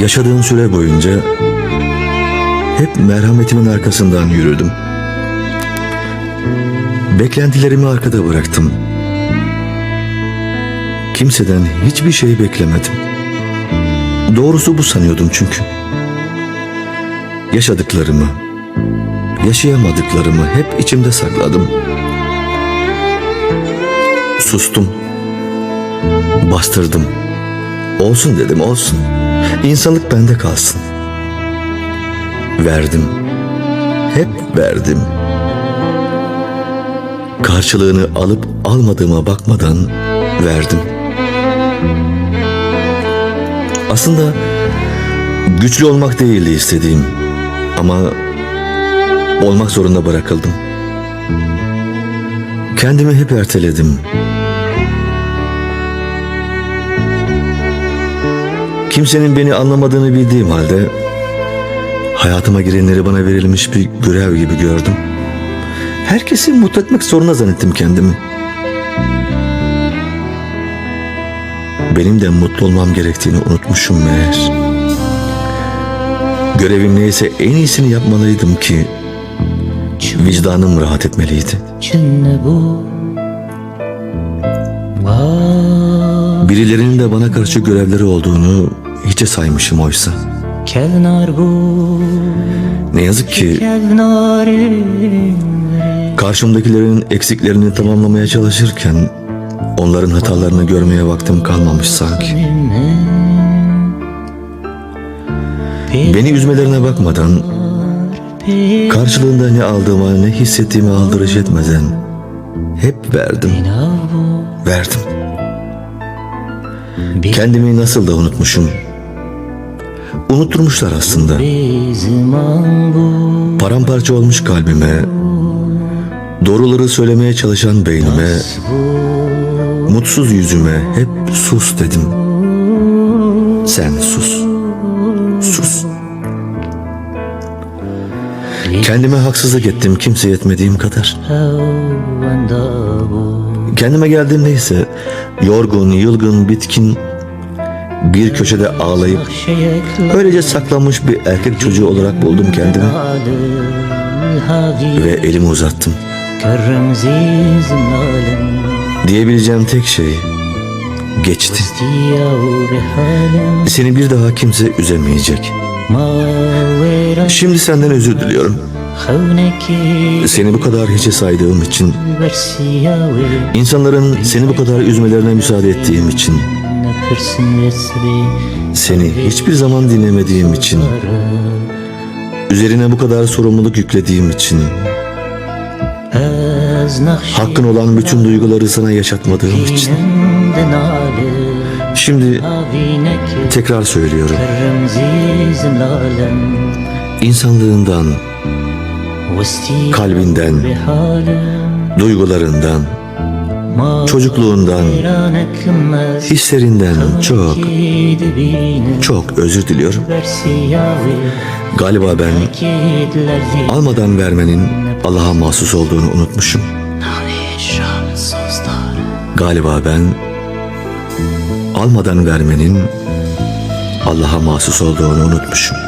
Yaşadığım süre boyunca hep merhametimin arkasından yürüdüm. Beklentilerimi arkada bıraktım. Kimseden hiçbir şey beklemedim. Doğrusu bu sanıyordum çünkü. Yaşadıklarımı, yaşayamadıklarımı hep içimde sakladım. Sustum. Bastırdım. Olsun dedim olsun. İnsanlık bende kalsın. Verdim. Hep verdim. Karşılığını alıp almadığıma bakmadan verdim. Aslında güçlü olmak değildi istediğim ama olmak zorunda bırakıldım. Kendimi hep erteledim. Kimsenin beni anlamadığını bildiğim halde hayatıma girenleri bana verilmiş bir görev gibi gördüm. Herkesi mutlu etmek zorunda zannettim kendimi. Benim de mutlu olmam gerektiğini unutmuşum meğer. Görevim neyse en iyisini yapmalıydım ki vicdanım rahat etmeliydi. bu Birilerinin de bana karşı görevleri olduğunu hiçe saymışım oysa. Ne yazık ki karşımdakilerin eksiklerini tamamlamaya çalışırken onların hatalarını görmeye vaktim kalmamış sanki. Beni üzmelerine bakmadan karşılığında ne aldığıma ne hissettiğimi aldırış etmeden hep verdim, verdim. Kendimi nasıl da unutmuşum. Unutturmuşlar aslında. Paramparça olmuş kalbime, doğruları söylemeye çalışan beynime, mutsuz yüzüme hep sus dedim. Sen sus, sus. Kendime haksızlık ettim kimse etmediğim kadar. Kendime geldiğimde ise yorgun, yılgın, bitkin bir köşede ağlayıp öylece saklanmış bir erkek çocuğu olarak buldum kendimi ve elimi uzattım. Diyebileceğim tek şey geçti. Seni bir daha kimse üzemeyecek. Şimdi senden özür diliyorum. Seni bu kadar hiçe saydığım için, insanların seni bu kadar üzmelerine müsaade ettiğim için, seni hiçbir zaman dinlemediğim için, üzerine bu kadar sorumluluk yüklediğim için, hakkın olan bütün duyguları sana yaşatmadığım için. Şimdi tekrar söylüyorum. İnsanlığından, kalbinden, duygularından, çocukluğundan, hislerinden çok, çok özür diliyorum. Galiba ben almadan vermenin Allah'a mahsus olduğunu unutmuşum. Galiba ben almadan vermenin Allah'a mahsus olduğunu unutmuşum.